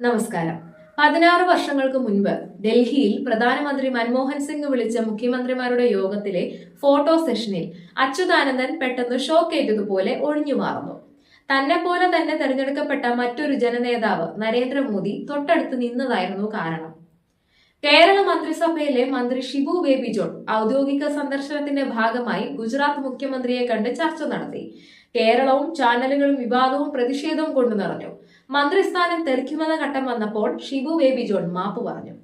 നമസ്കാരം. പതിനാറ് വർഷങ്ങൾക്ക് മുൻപ് ഡൽഹിയിൽ പ്രധാനമന്ത്രി മൻമോഹൻ സിംഗ് വിളിച്ച മുഖ്യമന്ത്രിമാരുടെ യോഗത്തിലെ ഫോട്ടോ സെഷനിൽ അച്യുതാനന്ദൻ പെട്ടെന്ന് ഷോക്കേറ്റതുപോലെ ഒഴിഞ്ഞു മാറുന്നു. തന്നെ പോലെ തന്നെ തെരഞ്ഞെടുക്കപ്പെട്ട മറ്റൊരു ജനനേതാവ് നരേന്ദ്രമോദി തൊട്ടടുത്ത് നിന്നതായിരുന്നു കാരണം. കേരള മന്ത്രിസഭയിലെ മന്ത്രി ഷിബു ബേബി ജോൺ ഔദ്യോഗിക സന്ദർശനത്തിന്റെ ഭാഗമായി ഗുജറാത്ത് മുഖ്യമന്ത്രിയെ കണ്ട് ചർച്ച നടത്തി. കേരളവും ചാനലുകളും വിവാദവും പ്രതിഷേധവും കൊണ്ടു നിറഞ്ഞു. മന്ത്രിസ്ഥാനം തെറിക്കുമെന്ന ഘട്ടം വന്നപ്പോൾ ഷിബു ബേബി ജോൺ മാപ്പ് പറഞ്ഞു.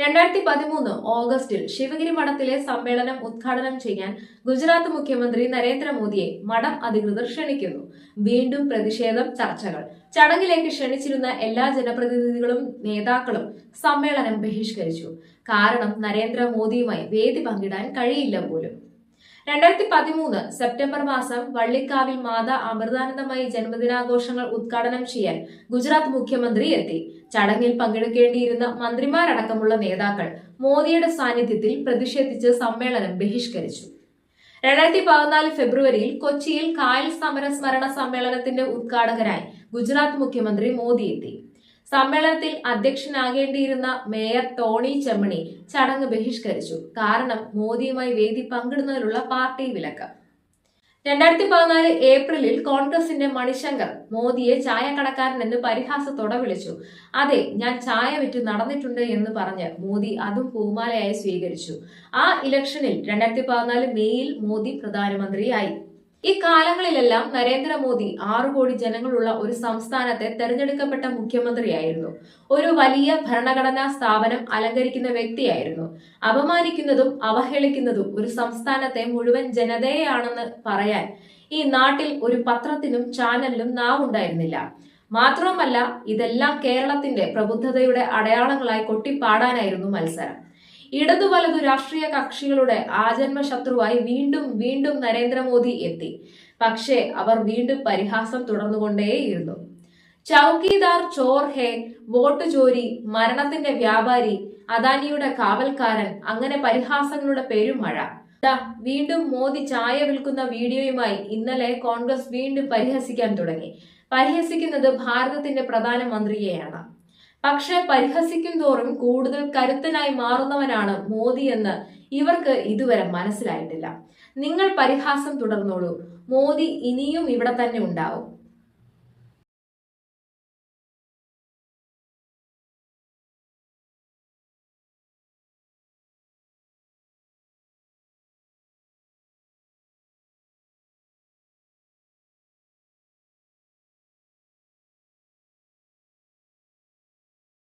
രണ്ടായിരത്തി പതിമൂന്ന് ഓഗസ്റ്റിൽ ശിവഗിരി മഠത്തിലെ സമ്മേളനം ഉദ്ഘാടനം ചെയ്യാൻ ഗുജറാത്ത് മുഖ്യമന്ത്രി നരേന്ദ്രമോദിയെ മഠം അധികൃതർ ക്ഷണിക്കുന്നു. വീണ്ടും പ്രതിഷേധം ചർച്ചകൾ. ചടങ്ങിലേക്ക് ക്ഷണിച്ചിരുന്ന എല്ലാ ജനപ്രതിനിധികളും നേതാക്കളും സമ്മേളനം ബഹിഷ്കരിച്ചു. കാരണം നരേന്ദ്രമോദിയുമായി വേദി പങ്കിടാൻ കഴിയില്ല പോലും. രണ്ടായിരത്തി പതിമൂന്ന് സെപ്റ്റംബർ മാസം വള്ളിക്കാവിൽ മാതാ അമൃതാനന്ദമായി ജന്മദിനാഘോഷങ്ങൾ ഉദ്ഘാടനം ചെയ്യാൻ ഗുജറാത്ത് മുഖ്യമന്ത്രി എത്തി. ചടങ്ങിൽ പങ്കെടുക്കേണ്ടിയിരുന്ന മന്ത്രിമാരടക്കമുള്ള നേതാക്കൾ മോദിയുടെ സാന്നിധ്യത്തിൽ പ്രതിഷേധിച്ച് സമ്മേളനം ബഹിഷ്കരിച്ചു. രണ്ടായിരത്തി പതിനാല് ഫെബ്രുവരിയിൽ കൊച്ചിയിൽ കായൽ സമര സ്മരണ സമ്മേളനത്തിന്റെ ഉദ്ഘാടകരായി ഗുജറാത്ത് മുഖ്യമന്ത്രി മോദി എത്തി. സമ്മേളനത്തിൽ അധ്യക്ഷനാകേണ്ടിയിരുന്ന മേയർ ടോണി ചെമ്മണി ചടങ്ങ് ബഹിഷ്കരിച്ചു. കാരണം മോദിയുമായി വേദി പങ്കിടുന്നതിലുള്ള പാർട്ടി വിലക്ക്. രണ്ടായിരത്തി പതിനാല് ഏപ്രിലിൽ കോൺഗ്രസിന്റെ മണിശങ്കർ മോദിയെ ചായക്കടക്കാരൻ എന്ന് പരിഹാസത്തോടെ വിളിച്ചു. അതെ ഞാൻ ചായ വിറ്റ് നടന്നിട്ടുണ്ട് എന്ന് പറഞ്ഞ് മോദി അതും പൂമാലയായി സ്വീകരിച്ചു. ആ ഇലക്ഷനിൽ രണ്ടായിരത്തി പതിനാല് മെയ്യിൽ മോദി പ്രധാനമന്ത്രിയായി. ഈ കാലങ്ങളിലെല്ലാം നരേന്ദ്രമോദി ആറു കോടി ജനങ്ങളുള്ള ഒരു സംസ്ഥാനത്തെ തെരഞ്ഞെടുക്കപ്പെട്ട മുഖ്യമന്ത്രിയായിരുന്നു. ഒരു വലിയ ഭരണഘടനാ സ്ഥാപനം അലങ്കരിക്കുന്ന വ്യക്തിയായിരുന്നു. അപമാനിക്കുന്നതും അവഹേളിക്കുന്നതും ഒരു സംസ്ഥാനത്തെ മുഴുവൻ ജനതയെയാണെന്ന് പറയാൻ ഈ നാട്ടിൽ ഒരു പത്രത്തിനും ചാനലിനും നാവുണ്ടായിരുന്നില്ല. മാത്രവുമല്ല ഇതെല്ലാം കേരളത്തിന്റെ പ്രബുദ്ധതയുടെ അടയാളങ്ങളായി കൊട്ടിപ്പാടാനായിരുന്നു മത്സരം. ഇടതു വലതു രാഷ്ട്രീയ കക്ഷികളുടെ ആജന്മ ശത്രുവായി വീണ്ടും വീണ്ടും നരേന്ദ്രമോദി എത്തി. പക്ഷേ അവർ വീണ്ടും പരിഹാസം തുടർന്നുകൊണ്ടേയിരുന്നു. ചൌക്കിദാർ ചോർ ഹേ വോട്ട് ചോരി മരണത്തിന്റെ വ്യാപാരി അദാനിയുടെ കാവൽക്കാരൻ അങ്ങനെ പരിഹാസങ്ങളുടെ പെരുമഴ മഴ. വീണ്ടും മോദി ചായ വിൽക്കുന്ന വീഡിയോയുമായി ഇന്നലെ കോൺഗ്രസ് വീണ്ടും പരിഹസിക്കാൻ തുടങ്ങി. പരിഹസിക്കുന്നത് ഭാരതത്തിന്റെ പ്രധാനമന്ത്രിയെയാണ്. പക്ഷെ പരിഹസിക്കും തോറും കൂടുതൽ കരുത്തനായി മാറുന്നവനാണ് മോദി എന്ന് ഇവർക്ക് ഇതുവരെ മനസ്സിലായിട്ടില്ല. നിങ്ങൾ പരിഹാസം തുടർന്നോളൂ. മോദി ഇനിയും ഇവിടെ തന്നെ ഉണ്ടാവും.